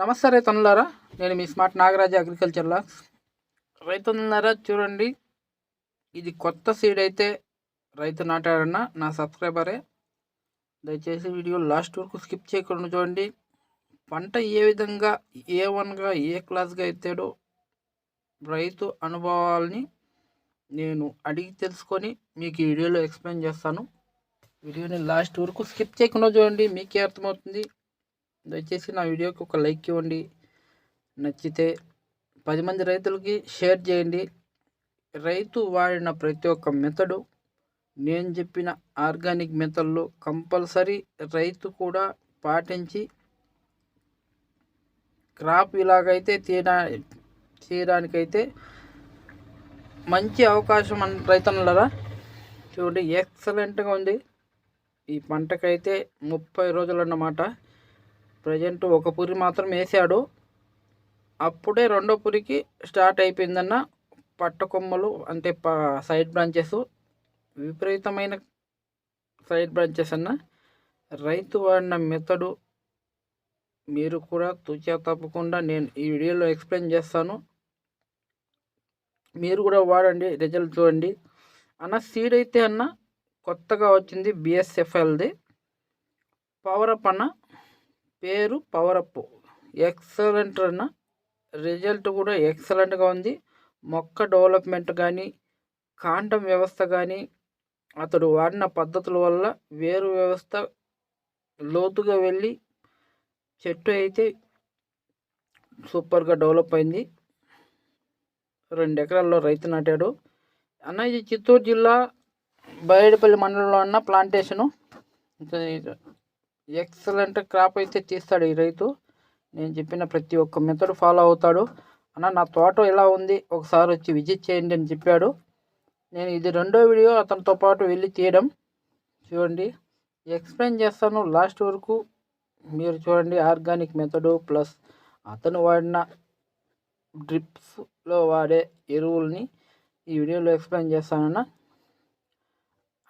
నమస్తే రైతన్నులారా నేను మీ స్మార్ట్ నాగరాజు అగ్రికల్చర్ లాక్స్ రైతన్నులారా చూడండి ఇది కొత్త సీడ్ అయితే రైతు నాటాడన్న నా సబ్స్క్రైబరే. దయచేసి వీడియో లాస్ట్ వరకు స్కిప్ చేయకుండా చూడండి. పంట ఏ విధంగా ఏ వన్గా ఏ క్లాస్గా ఎత్తాడో రైతు అనుభవాల్ని నేను అడిగి తెలుసుకొని మీకు ఈ వీడియోలో ఎక్స్ప్లెయిన్ చేస్తాను. వీడియోని లాస్ట్ వరకు స్కిప్ చేయకుండా చూడండి మీకే అర్థమవుతుంది. దయచేసి నా వీడియోకి ఒక లైక్ ఇవ్వండి. నచ్చితే పది మంది రైతులకి షేర్ చేయండి. రైతు వాడిన ప్రతి ఒక్క మెథడు నేను చెప్పిన ఆర్గానిక్ మెథడ్లు కంపల్సరీ రైతు కూడా పాటించి క్రాప్ ఇలాగైతే తీయడా తీయడానికైతే మంచి అవకాశం అన్ రైతన్నలరా. చూడండి ఎక్సలెంట్గా ఉంది. ఈ పంటకైతే ముప్పై రోజులు అన్నమాట ప్రజెంట్ ఒక పురి మాత్రం వేసాడు. అప్పుడే రెండో పురికి స్టార్ట్ అయిపోయిందన్న పట్టకొమ్మలు అంటే ప సైడ్ బ్రాంచెస్ విపరీతమైన సైడ్ బ్రాంచెస్ అన్న. రైతు వాడిన మెథడు మీరు కూడా తుచా తప్పకుండా నేను ఈ వీడియోలో ఎక్స్ప్లెయిన్ చేస్తాను. మీరు కూడా వాడండి రిజల్ట్ చూడండి. అన్న సీడ్ అయితే అన్న కొత్తగా వచ్చింది బిఎస్ఎఫ్ఎల్ది పవర్ అప్ అన్న. పేరు పవర్ అప్ ఎక్సలెంట్ అన్న రిజల్ట్ కూడా ఎక్సలెంట్గా ఉంది. మొక్క డెవలప్మెంట్ కానీ కాండం వ్యవస్థ కానీ అతడు వాడిన పద్ధతుల వల్ల వేరు వ్యవస్థ లోతుగా వెళ్ళి చెట్టు అయితే సూపర్గా డెవలప్ అయింది. రెండు ఎకరాల్లో రైతు నాటాడు. అన్న ఇది చిత్తూరు జిల్లా బైడపల్లి మండలంలో ఉన్న ప్లాంటేషను ఎక్సలెంట్ క్రాప్ అయితే తీస్తాడు ఈ రైతు. నేను చెప్పిన ప్రతి ఒక్క మెథడ్ ఫాలో అవుతాడు. అన్న నా తోట ఎలా ఉంది? ఒకసారి వచ్చి విజిట్ చేయండి అని చెప్పాడు. నేను ఇది రెండో వీడియో అతనితో పాటు వెళ్ళి తీయడం. చూడండి ఎక్స్ప్లెయిన్ చేస్తాను లాస్ట్ వరకు. మీరు చూడండి ఆర్గానిక్ మెథడు ప్లస్ అతను వాడిన డ్రిప్స్లో వాడే ఎరువుల్ని ఈ వీడియోలో ఎక్స్ప్లెయిన్ చేస్తానన్న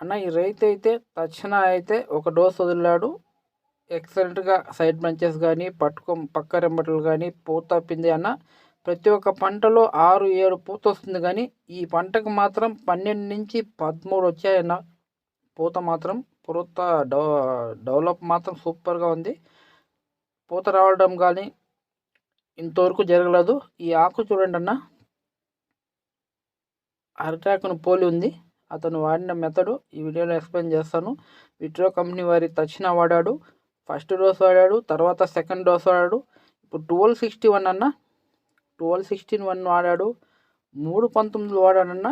అన్న. ఈ రైతు అయితే తక్షణ అయితే ఒక డోస్ వదిలాడు ఎక్సలెంట్గా సైడ్ బ్రాంచెస్ కానీ పట్టుకో పక్క రెంబటలు కానీ పూత పింది అన్న ప్రతి ఒక్క పంటలో ఆరు ఏడు పూత వస్తుంది కానీ ఈ పంటకు మాత్రం పన్నెండు నుంచి పదమూడు వచ్చాయన్న పూత మాత్రం పూత డెవలప్ మాత్రం సూపర్గా ఉంది. పూత రావడం కానీ ఇంతవరకు జరగలేదు. ఈ ఆకు చూడండి అన్న. అరటాకును పోలి ఉంది. అతను వాడిన మెథడు ఈ వీడియోలో ఎక్స్ప్లెయిన్ చేస్తాను. విట్రో కంపెనీ వారి తక్షణ వాడాడు. ఫస్ట్ డోస్ వాడాడు తర్వాత సెకండ్ డోస్ వాడాడు. ఇప్పుడు ట్వెల్వ్ సిక్స్టీ వన్ అన్న ట్వెల్వ్ సిక్స్టీన్ వన్ వాడాడు మూడు పంతొమ్మిది వాడాడన్న.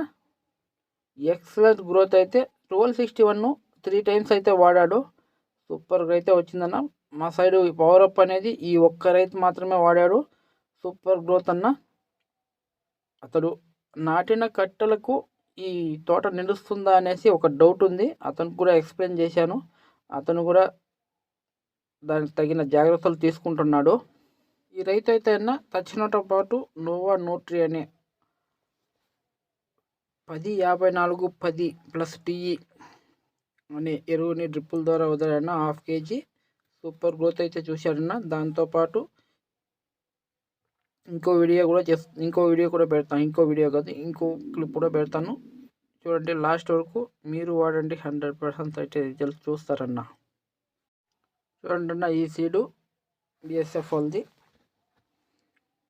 ఎక్సలెంట్ గ్రోత్ అయితే twelve sixty one three times అయితే వాడాడు. సూపర్గా అయితే వచ్చిందన్న. మా సైడ్ పవర్ అప్ అనేది ఈ ఒక్క రైతు మాత్రమే వాడాడు. సూపర్ గ్రోత్ అన్న. అతడు నాటిన కట్టెలకు ఈ తోట నిలుస్తుందా అనేసి ఒక డౌట్ ఉంది. అతను కూడా ఎక్స్ప్లెయిన్ చేశాను. అతను కూడా దానికి తగిన జాగ్రత్తలు తీసుకుంటున్నాడు. ఈ రైతు అయితే అన్న తచ్చినతో పాటు నోవా నోట్రీ అనే పది యాభై నాలుగు పది ప్లస్ టీఈ అనే ఎరువుని డ్రిప్పుల ద్వారా వదిలాడన్న హాఫ్ కేజీ సూపర్ గ్రోత్ అయితే చూశాడన్న. దాంతోపాటు ఇంకో వీడియో కూడా చేస్తా ఇంకో వీడియో కూడా పెడతాను. ఇంకో వీడియో కాదు ఇంకో క్లిప్ కూడా పెడతాను. చూడండి లాస్ట్ వరకు మీరు వాడండి హండ్రెడ్ పర్సెంట్ అయితే రిజల్ట్ చూస్తారన్న. చూడండి ఈ సీడు బిఎస్ఎఫ్ వాళ్ళది.